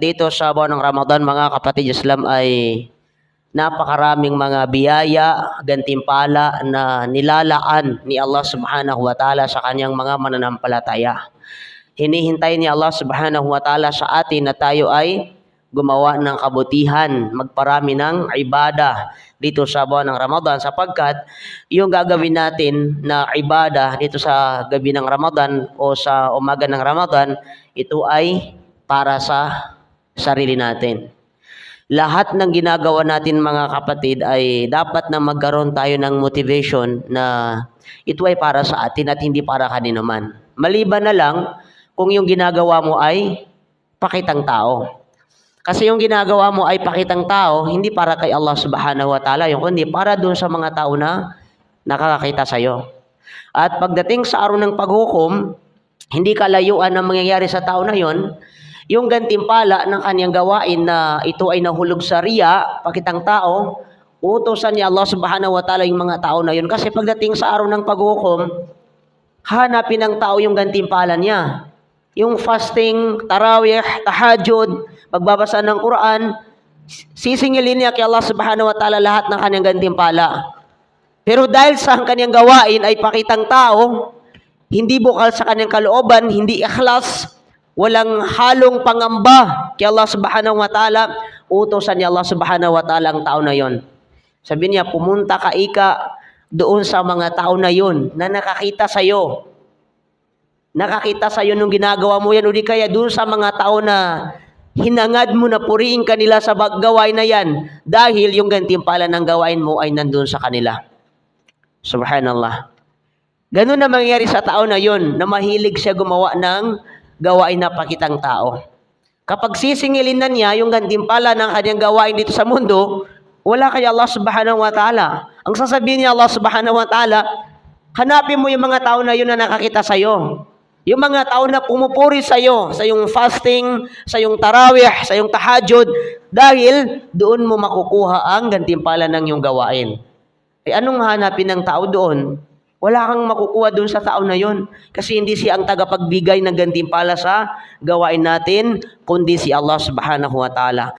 dito sa buwan ng Ramadan mga kapatid Islam ay napakaraming mga biyaya, gantimpala na nilalaan ni Allah subhanahu wa ta'ala sa kanyang mga mananampalataya. Hinihintay ni Allah subhanahu wa ta'ala sa atin na tayo ay gumawa ng kabutihan, magparami ng ibada dito sa buwan ng Ramadan sapagkat yung gagawin natin na ibada dito sa gabi ng Ramadan o sa umaga ng Ramadan, ito ay para sa sarili natin. Lahat ng ginagawa natin mga kapatid ay dapat na magkaroon tayo ng motivation na ito ay para sa atin at hindi para kanino man. Maliban na lang kung yung ginagawa mo ay pakitang tao. Kasi yung ginagawa mo ay pakitang tao, hindi para kay Allah subhanahu wa ta'ala yung kundi para doon sa mga tao na nakakakita sa'yo. At pagdating sa araw ng paghukom, hindi kalayuan ang mangyayari sa tao na yon, yung gantimpala ng kanyang gawain na ito ay nahulog sa riya, pakitang tao, utosan ni Allah subhanahu wa ta'ala yung mga tao na yun. Kasi pagdating sa araw ng paghukom, hanapin ng tao yung gantimpala niya. Yung fasting, tarawih, tahajud, pagbabasa ng Quran, sisingilin niya kay Allah subhanahu wa ta'ala lahat ng kanyang gantimpala. Pero dahil sa ang kanyang gawain ay pakitang tao, hindi bukal sa kanyang kalooban, hindi ikhlas, walang halong pangamba kay Allah subhanahu wa ta'ala, utosan ni Allah subhanahu wa ta'ala ang tao na yon. Sabi niya, pumunta ka ika doon sa mga tao na yon na nakakita sa iyo. Nakakita sa iyo nung ginagawa mo yan o di kaya doon sa mga tao na hinangad mo na purihin kanila sa gawain na yan dahil yung gantimpala ng gawain mo ay nandun sa kanila. Subhanallah. Ganun na mangyayari sa tao na yon na mahilig siya gumawa ng gawain na pakitang tao. Kapag sisingilin na niya yung gantimpala ng kanyang gawain dito sa mundo, wala kay Allah subhanahu wa ta'ala. Ang sasabihin niya Allah subhanahu wa ta'ala, hanapin mo yung mga tao na yun na nakakita sa'yo. Yung mga tao na pumupuri sa iyo, sa yung fasting, sa yung tarawih, sa yung tahajud, dahil doon mo makukuha ang gantimpala ng iyong gawain. Eh anong hanapin ng tao doon? Wala kang makukuha doon sa tao na yon. Kasi hindi siya ang tagapagbigay ng gantimpala sa gawain natin, kundi si Allah subhanahu wa ta'ala.